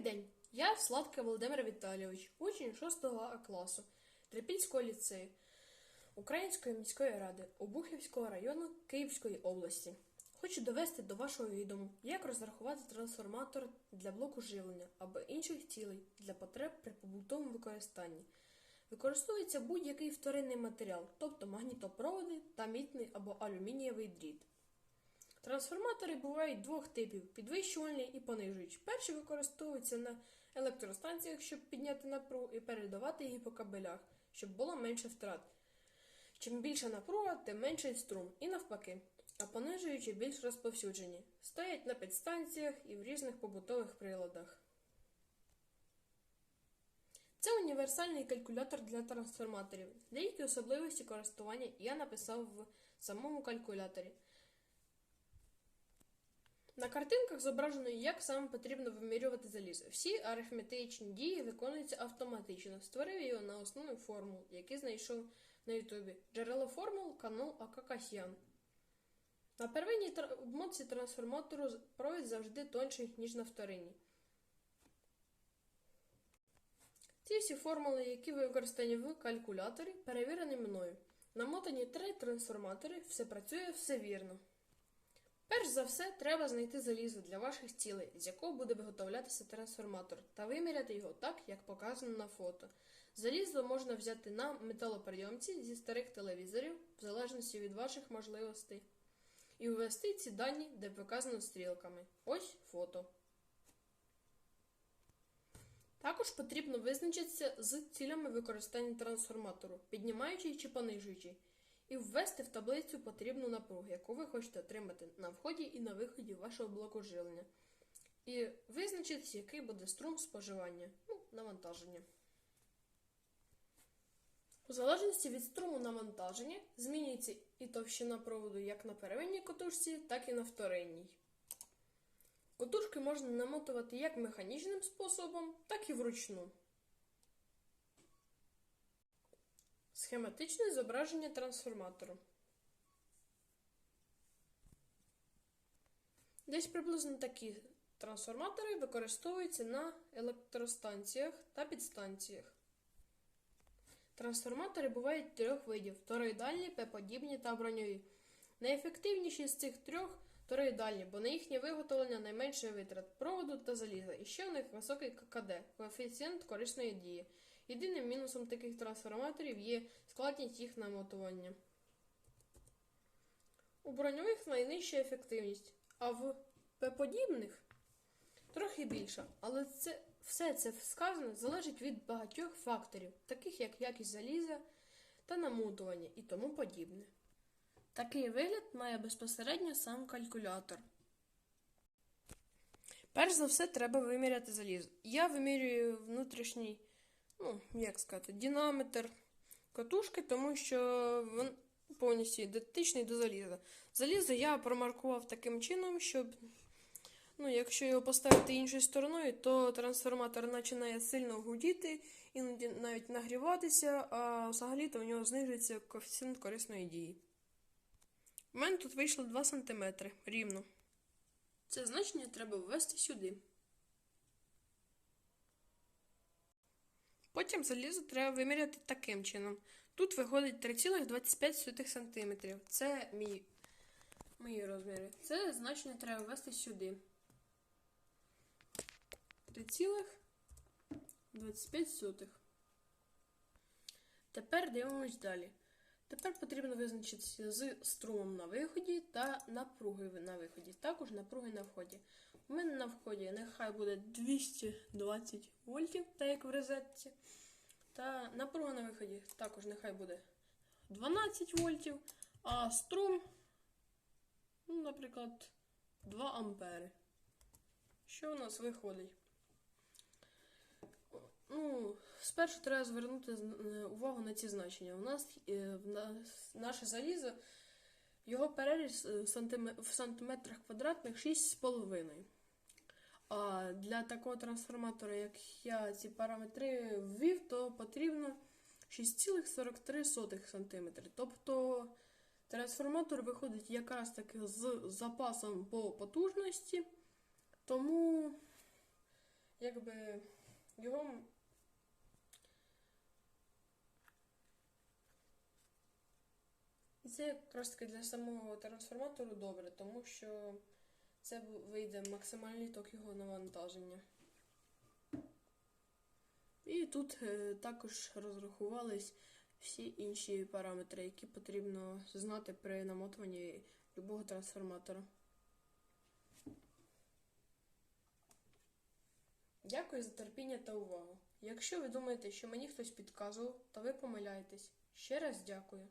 день, я Сладка Володимир Віталійович, учень 6 А класу Трипільського ліцею Української міської ради Обухівського району Київської області. Хочу довести до вашого відому, як розрахувати трансформатор для блоку живлення або інших цілей для потреб при побутовому використанні. Використовується будь-який вторинний матеріал, тобто магнітопроводи та мітний або алюмінієвий дріт. Трансформатори бувають двох типів: підвищувальний і понижуючий. Перший використовується на електростанціях, щоб підняти напругу і передавати її по кабелях, щоб було менше втрат. Чим більша напруга, тим менший струм, і навпаки. А понижуючі більш розповсюджені. Стоять на підстанціях і в різних побутових приладах. Це універсальний калькулятор для трансформаторів. Деякі особливості користування я написав в самому калькуляторі. На картинках зображено, як саме потрібно вимірювати залізо. Всі арифметичні дії виконуються автоматично. Створив його на основі формул, які знайшов на Ютубі. Джерело формул канал АК Касьян. На первинній обмотці трансформатору провід завжди тонший, ніж на вторинній. Ці всі формули, які використані в калькуляторі, перевірені мною. Намотані три трансформатори, все працює, все вірно. Перш за все, треба знайти залізо для ваших цілей, з якого буде виготовлятися трансформатор, та виміряти його так, як показано на фото. Залізо можна взяти на металоприйомці зі старих телевізорів, в залежності від ваших можливостей, і ввести ці дані, де показано стрілками. Ось фото. Також потрібно визначитися з цілями використання трансформатору, піднімаючий чи понижуючий, і ввести в таблицю потрібну напругу, яку ви хочете отримати на вході і на виході вашого блоку живлення. І визначитися, який буде струм споживання, ну, навантаження. У залежності від струму навантаження змінюється і товщина проводу як на первинній котушці, так і на вторинній. Котушки можна намотувати як механічним способом, так і вручну. Схематичне зображення трансформатору. Десь приблизно такі трансформатори використовуються на електростанціях та підстанціях. Трансформатори бувають трьох видів: тороїдальні, П-подібні та броньові. Найефективніші з цих трьох тороїдальні, бо на їхнє виготовлення найменше витрат проводу та заліза. І ще у них високий ККД коефіцієнт корисної дії. Єдиним мінусом таких трансформаторів є складність їх намотування. У броньових найнижча ефективність, а в П-подібних трохи більша. Але це, все це сказане залежить від багатьох факторів, таких як якість заліза та намотування і тому подібне. Такий вигляд має безпосередньо сам калькулятор. Перш за все, треба виміряти залізо. Я вимірюю внутрішній, ну, як сказати, дінаметр катушки, тому що він повністю ідентичний до заліза. Залізо я промаркував таким чином, щоб, ну, якщо його поставити іншою стороною, то трансформатор починає сильно гудіти, іноді навіть нагріватися, а взагалі-то у нього знижується коефіцієнт корисної дії. У мене тут вийшло 2 см рівно. Це значення треба ввести сюди. Потім залізо треба виміряти таким чином. Тут виходить 3,25 см. Це мій, мої розміри. Це значення треба ввести сюди. 3,25. Тепер дивимось далі. Тепер потрібно визначитися з струмом на виході та напругою на виході. Також напруги на вході. У мене на вході нехай буде 220 вольтів, так як в розетці. Та напруга на виході також нехай буде 12 вольтів, а струм, ну, наприклад, 2 ампери. Що у нас виходить? Ну, спершу треба звернути е, увагу на ці значення. У нас е, в нас- наше залізо, його переріз е, в в сантиметрах квадратних 6,5. А для такого трансформатора, як я ці параметри ввів, то потрібно 6,43 см. Тобто трансформатор виходить якраз таки з запасом по потужності. Тому. якби його. Це якраз таки для самого трансформатору добре, тому що це вийде максимальний ток його навантаження. І тут е, також розрахувались всі інші параметри, які потрібно знати при намотуванні любого трансформатора. Дякую за терпіння та увагу. Якщо ви думаєте, що мені хтось підказував, то ви помиляєтесь. Ще раз дякую.